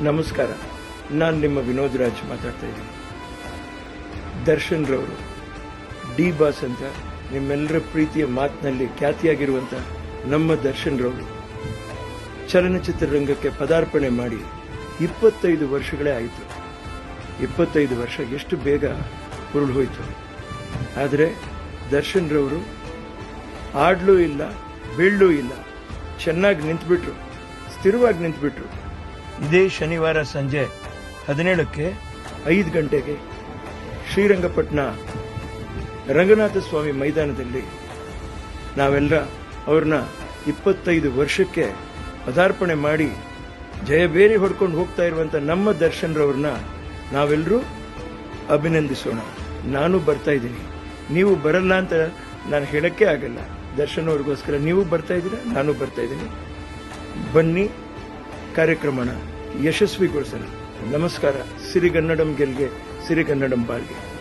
ನಮಸ್ಕಾರ. ನಾನು ನಿಮ್ಮ ವಿನೋದ್ ರಾಜ್ ಮಾತಾಡ್ತಾ ಇದ್ದೀನಿ. ದರ್ಶನ್ ರವರು ಡಿ ಬಾಸ್ ಅಂತ ನಿಮ್ಮೆಲ್ಲರ ಪ್ರೀತಿಯ ಮಾತಿನಲ್ಲಿ ಖ್ಯಾತಿಯಾಗಿರುವಂತ ನಮ್ಮ ದರ್ಶನ್ ರವರು ಚಲನಚಿತ್ರ ರಂಗಕ್ಕೆ ಪದಾರ್ಪಣೆ ಮಾಡಿ ಇಪ್ಪತ್ತೈದು ವರ್ಷಗಳೇ ಆಯಿತು. ಇಪ್ಪತ್ತೈದು ವರ್ಷ ಎಷ್ಟು ಬೇಗ ಉರುಳು ಹೋಯಿತು. ಆದರೆ ದರ್ಶನ್ ರವರು ಆಡ್ಲೂ ಇಲ್ಲ, ಬೀಳ್ಲೂ ಇಲ್ಲ. ಚೆನ್ನಾಗಿ ನಿಂತ್ಬಿಟ್ರು, ಸ್ಥಿರವಾಗಿ ನಿಂತ್ಬಿಟ್ರು. ಇದೇ ಶನಿವಾರ ಸಂಜೆ ಹದಿನೇಳಕ್ಕೆ ಐದು ಗಂಟೆಗೆ ಶ್ರೀರಂಗಪಟ್ಟಣ ರಂಗನಾಥ ಸ್ವಾಮಿ ಮೈದಾನದಲ್ಲಿ ನಾವೆಲ್ಲ ಅವ್ರನ್ನ ಇಪ್ಪತ್ತೈದು ವರ್ಷಕ್ಕೆ ಪದಾರ್ಪಣೆ ಮಾಡಿ ಜಯಬೇರಿ ಹೊಡ್ಕೊಂಡು ಹೋಗ್ತಾ ಇರುವಂತ ನಮ್ಮ ದರ್ಶನ್ರವ್ರನ್ನ ನಾವೆಲ್ಲರೂ ಅಭಿನಂದಿಸೋಣ. ನಾನು ಬರ್ತಾ ಇದ್ದೀನಿ. ನೀವು ಬರಲ್ಲ ಅಂತ ನಾನು ಹೇಳಕ್ಕೆ ಆಗಲ್ಲ. ದರ್ಶನ್ ಅವ್ರಿಗೋಸ್ಕರ ನೀವು ಬರ್ತಾ ಇದ್ದೀರಾ, ನಾನು ಬರ್ತಾ ಇದ್ದೀನಿ. ಬನ್ನಿ, ಕಾರ್ಯಕ್ರಮನ. ಯಶಸ್ವಿಗೊಳಿಸೋಣ. ನಮಸ್ಕಾರ. ಸಿರಿಗನ್ನಡಂ ಗೆಲ್ಗೆ ಸಿರಿಗನ್ನಡಂ ಬಾಳ್ಗೆ